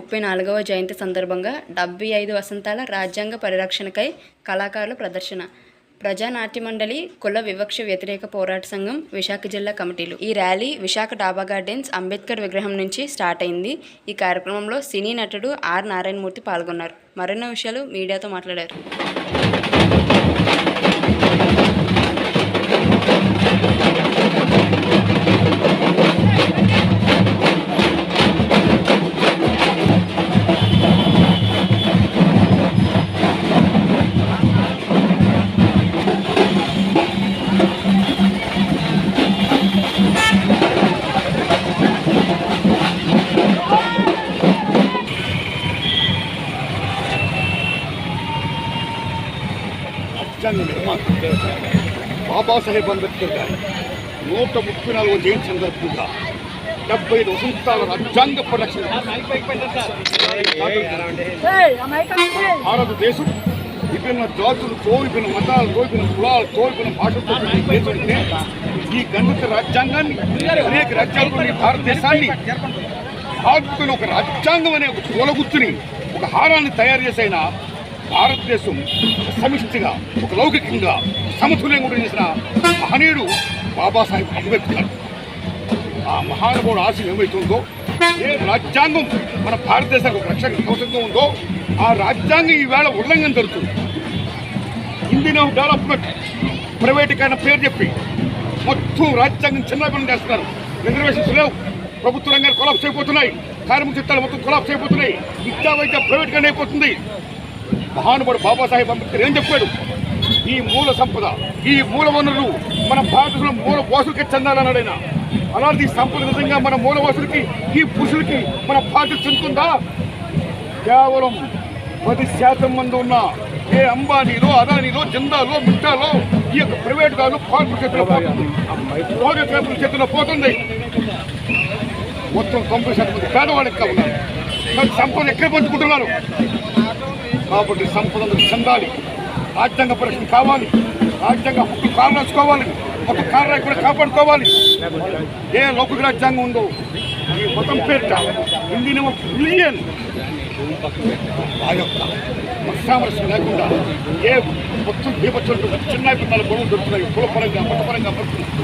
ముప్పై నాలుగవ జయంతి సందర్భంగా డెబ్బై ఐదు వసంతాల రాజ్యాంగ పరిరక్షణకై కళాకారుల ప్రదర్శన. ప్రజానాట్య మండలి కుల వివక్ష వ్యతిరేక పోరాట సంఘం విశాఖ జిల్లా కమిటీలు. ఈ ర్యాలీ విశాఖ డాబా గార్డెన్స్ అంబేద్కర్ విగ్రహం నుంచి స్టార్ట్ అయింది. ఈ కార్యక్రమంలో సినీ నటుడు ఆర్ నారాయణమూర్తి పాల్గొన్నారు. మరెన్నో విషయాలు మీడియాతో మాట్లాడారు. రాజ్యాంగ నిర్మాత బాబాసాహెబ్ అంబేద్కర్ గారి నూట ముప్పై నాలుగో జయంతి సందర్భంగా డెబ్బై ఐదు వసంతాల రాజ్యాంగ పరిరక్షణ భారతదేశం విభిన్న జాతులతో విభిన్న మతాలతో విభిన్న కులాలతో విభిన్న భాషలతో కూడిన దేశం అయితే ఈ గణిత రాజ్యాంగాన్ని అనేక రాజ్యాంగం ఈ భారతదేశాన్ని భారతను ఒక రాజ్యాంగం అనే ఒక పూలగుత్తుని ఒక హారాన్ని తయారు చేసైన భారతదేశం సమిష్టిగా ఒక లౌకికంగా సమతుల్యంగా చేసిన మహనీయుడు బాబాసాహెబ్ అంబేద్కర్. ఆ మహానుభావుడు ఆశయం ఏమైతుందో ఏ రాజ్యాంగం మన భారతదేశానికి ఒక రక్షణ కవచంగా ఉందో ఆ రాజ్యాంగం ఈవేళ ఉల్లంఘన జరుగుతుంది. ఇండియన్ ఆఫ్ డెవలప్మెంట్ ప్రైవేటీకరణ పేరు చెప్పి మొత్తం రాజ్యాంగం చిన్నపని చేస్తున్నారు. రిజర్వేషన్స్ లేవు. ప్రభుత్వ రంగాలు కొలాప్స్ అయిపోతున్నాయి. కార్మిక చట్టాలు మొత్తం కొలాప్స్ అయిపోతున్నాయి. విద్యా వైద్య ప్రైవేటీకరణ అయిపోతుంది. మహానుభావుడు బాబాసాహెబ్ అంబేద్కర్ ఏం చెప్పాడు? ఈ మూల సంపద ఈ మూల వనరులు మన భారతదేశంలో మూల వాసులకి చెందాలన్నాడైనా అలాంటి సంపద నిజంగా మన మూల వాసులకి ఈ పురుషులకి మన భారత చెందుతుందా? కేవలం పది శాతం మంది ఉన్న ఏ అంబానీలో అదానీలో జిందాలో మిట్టాలో ఈ యొక్క ప్రైవేట్ గారు కార్పొరేట్ చేతిలో పోతుంది భోగ చేతిలో పోతుంది. మొత్తం తొంభై శాతం మంది పేదవాళ్ళకి ఉన్నారు? సంపద ఎక్కడ పంచుకుంటున్నారు? కాబట్టి సంపదలు చెందాలి. రాజ్యాంగ పరిరక్షణ కావాలి. రాజ్యాంగ హక్కు కారణాసుకోవాలి ఒక కారణాన్ని కూడా కాపాడుకోవాలి. ఏ లౌకిక రాజ్యాంగం ఉందో ఈ మతం పేరిట ఇండియన్ ఆఫ్ ఆ యొక్క సామరస్యం లేకుండా ఏ మొత్తం దీపచ్చలు చిన్న పిల్లలు గొడవలు దొరుకుతున్నాయి కులపరంగా మతపరంగా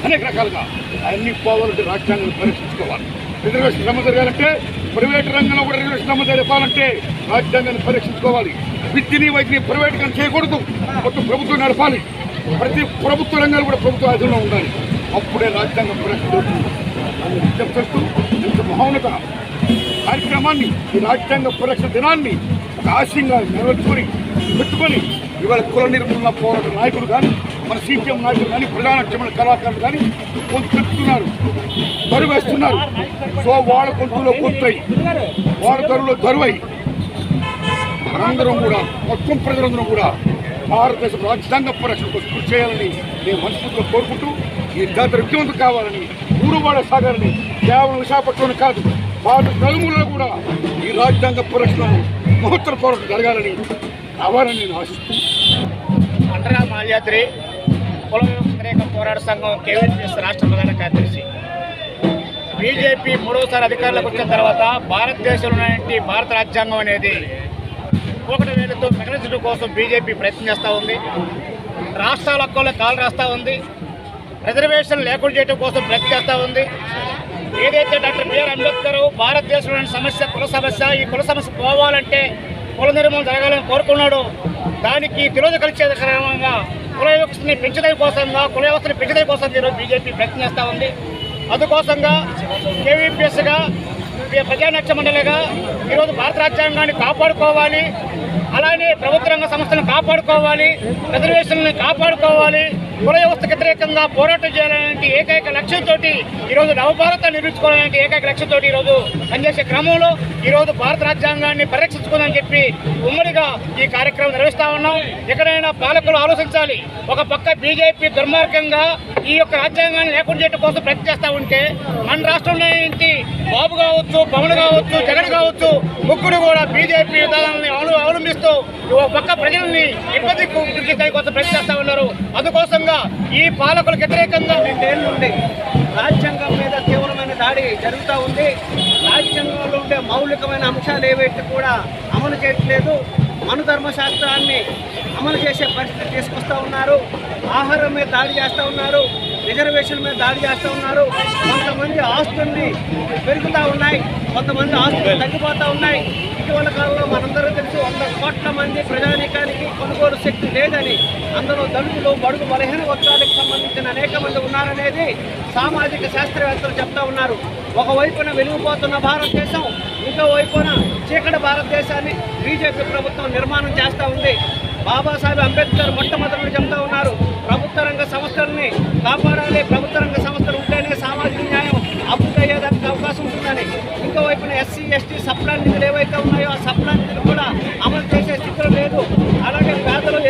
అనేక రకాలుగా అన్ని పోవాలంటే రాజ్యాంగం పరీక్షించుకోవాలి. రిజర్వేషన్ అమలు జరగాలంటే ప్రైవేట్ రంగంలో కూడా రిజర్వేషన్ అమలు జరపాలంటే రాజ్యాంగాన్ని పరీక్షించుకోవాలి. విద్యని వైద్యని ప్రైవేట్గా చేయకూడదు. మొత్తం ప్రభుత్వం నడపాలి. ప్రతి ప్రభుత్వ రంగాలు కూడా ప్రభుత్వ ఆధీనంలో ఉండాలి. అప్పుడే రాజ్యాంగం పరిరక్షణ దొరుకుతుంది అని చేస్తూ ఇంత మహోన్నత కార్యక్రమాన్ని ఈ రాజ్యాంగ పరిరక్షణ దినాన్ని ఒక ఆశయంగా నెరవేర్చుకొని పెట్టుకొని ఇవాళ కుల నిర్మూలన పోరాట నాయకులు కానీ మన సీపీఎం నాయకులు కానీ ప్రధాన కళాకారులు కానీ కొంత పెట్టుతున్నారు బరువు సో వాళ్ళ గొంతులో గొంతయి వాళ్ళ ధరలో ధరువై మనందరం కూడా మొత్తం ప్రజలందరం కూడా భారతదేశ రాజ్యాంగ పరిరక్షణ కృషి చేయాలని నేను మనస్ఫూర్తిగా కోరుకుంటూ ఈ జాతర విజయవంతం కావాలని ఊరువాడ సాగాలని కేవలం విశాఖపట్నంలో కాదు భారత నలుమూలలో కూడా ఈ రాజ్యాంగ పరిరక్షణ మహోత్తర పోరాటం జరగాలని కావాలని నేను ఆశిస్తూ అండగా మాల్యాద్రి కుల వ్యతిరేక పోరాట సంఘం కేవీపీఎస్ రాష్ట్ర ప్రధాన కార్యదర్శి. బీజేపీ మూడవసారి అధికారంలోకి వచ్చిన తర్వాత భారతదేశంలో భారత రాజ్యాంగం అనేది ఒకటి వేలతో ప్రకటించడం కోసం బీజేపీ ప్రయత్నం చేస్తూ ఉంది. రాష్ట్రాల హక్కుల్లో కాలు రాస్తూ ఉంది. రిజర్వేషన్ లేకుండా చేయడం కోసం ప్రయత్నం చేస్తూ ఉంది. ఏదైతే డాక్టర్ బిఆర్ అంబేద్కర్ భారతదేశంలోని సమస్య కుల సమస్య ఈ కుల సమస్య పోవాలంటే కుల నిర్మూలన జరగాలని కోరుకున్నాడు. దానికి తిరోజు కలిసే క్రమంగా కుల వ్యవస్థని పెంచడం కోసంగా కుల వ్యవస్థని పెంచడం కోసం ఈరోజు బీజేపీ ప్రయత్నం చేస్తూ ఉంది. అందుకోసంగా కేవీపీఎస్గా ప్రజానక్ష మండలిగా ఈరోజు భారత రాజ్యాంగాన్ని కాపాడుకోవాలి. అలానే ప్రభుత్వ రంగ సంస్థలను కాపాడుకోవాలి. రిజర్వేషన్లను కాపాడుకోవాలి. కుల వ్యవస్థకు వ్యతిరేకంగా పోరాటం చేయాలనే ఏకైక లక్ష్యంతో ఈరోజు నవభారత నిర్మించుకోవాలనే ఏకైక లక్ష్యంతో ఈరోజు పనిచేసే క్రమంలో ఈరోజు భారత రాజ్యాంగాన్ని పరిరక్షించుకుందని చెప్పి ఉమ్మడిగా ఈ కార్యక్రమం నిర్వహిస్తా ఉన్నాం. ఎక్కడైనా పాలకులు ఆలోచించాలి. ఒక పక్క బీజేపీ దుర్మార్గంగా ఈ యొక్క రాజ్యాంగాన్ని లేకుండా చేయడం కోసం ప్రయత్నిస్తూ చేస్తూ ఉంటే మన రాష్ట్రంలో ఏంటి బాబు కావచ్చు పవన్ కావచ్చు జగన్ కావచ్చు ముగ్గురు కూడా బీజేపీ విధానాన్ని అవలంబిస్తూ ఒక పక్క ప్రజల్ని ఇబ్బంది గురించి కోసం ప్రయత్నం చేస్తా ఉన్నారు. అందుకోసంగా ఈ పాలకులకు వ్యతిరేకంగా రెండేళ్ళు నుండి రాజ్యాంగం మీద తీవ్రమైన దాడి జరుగుతూ ఉంది. రాజ్యాంగంలో ఉండే మౌలికమైన అంశాలు ఏవైతే కూడా అమలు చేయట్లేదు మను ధర్మశాస్త్రాన్ని అమలు చేసే పరిస్థితి తీసుకొస్తా ఉన్నారు. ఆహారం మీద దాడి చేస్తూ ఉన్నారు. రిజర్వేషన్ మీద దాడి చేస్తూ ఉన్నారు. కొంతమంది ఆస్తుల్ని పెరుగుతూ ఉన్నాయి. కొంతమంది ఆస్తులు తగ్గిపోతూ ఉన్నాయి. ఇటీవల కాలంలో మనందరూ తెలుసు వంద కోట్ల మంది ప్రజానీకానికి కొనుగోలు శక్తి లేదని అందులో దళితులు బడుగు బలహీన వర్గాలకు సంబంధించిన అనేక మంది ఉన్నారనేది సామాజిక శాస్త్రవేత్తలు చెప్తా ఉన్నారు. ఒకవైపున వెలిగిపోతున్న భారతదేశం ఇంకో వైపున చీకటి భారతదేశాన్ని బీజేపీ ప్రభుత్వం నిర్మాణం చేస్తూ ఉంది. బాబాసాహెబ్ అంబేద్కర్ మొట్టమొదటి చెప్తా ఉన్నారు ప్రభుత్వ రంగ సంస్థలని కాపాడాలి ప్రభుత్వ రంగ సంస్థలు ఉంటేనే సామాజిక న్యాయం అభివృద్ధి అయ్యేదానికి అవకాశం ఉంటుందని. ఇంకోవైపున ఎస్సీ ఎస్టీ సప్లా నిధులు ఏవైతే ఉన్నాయో ఆ సప్లా నిధులు కూడా అమలు చేసే స్థితిలో లేదు. అలాగే పేదలు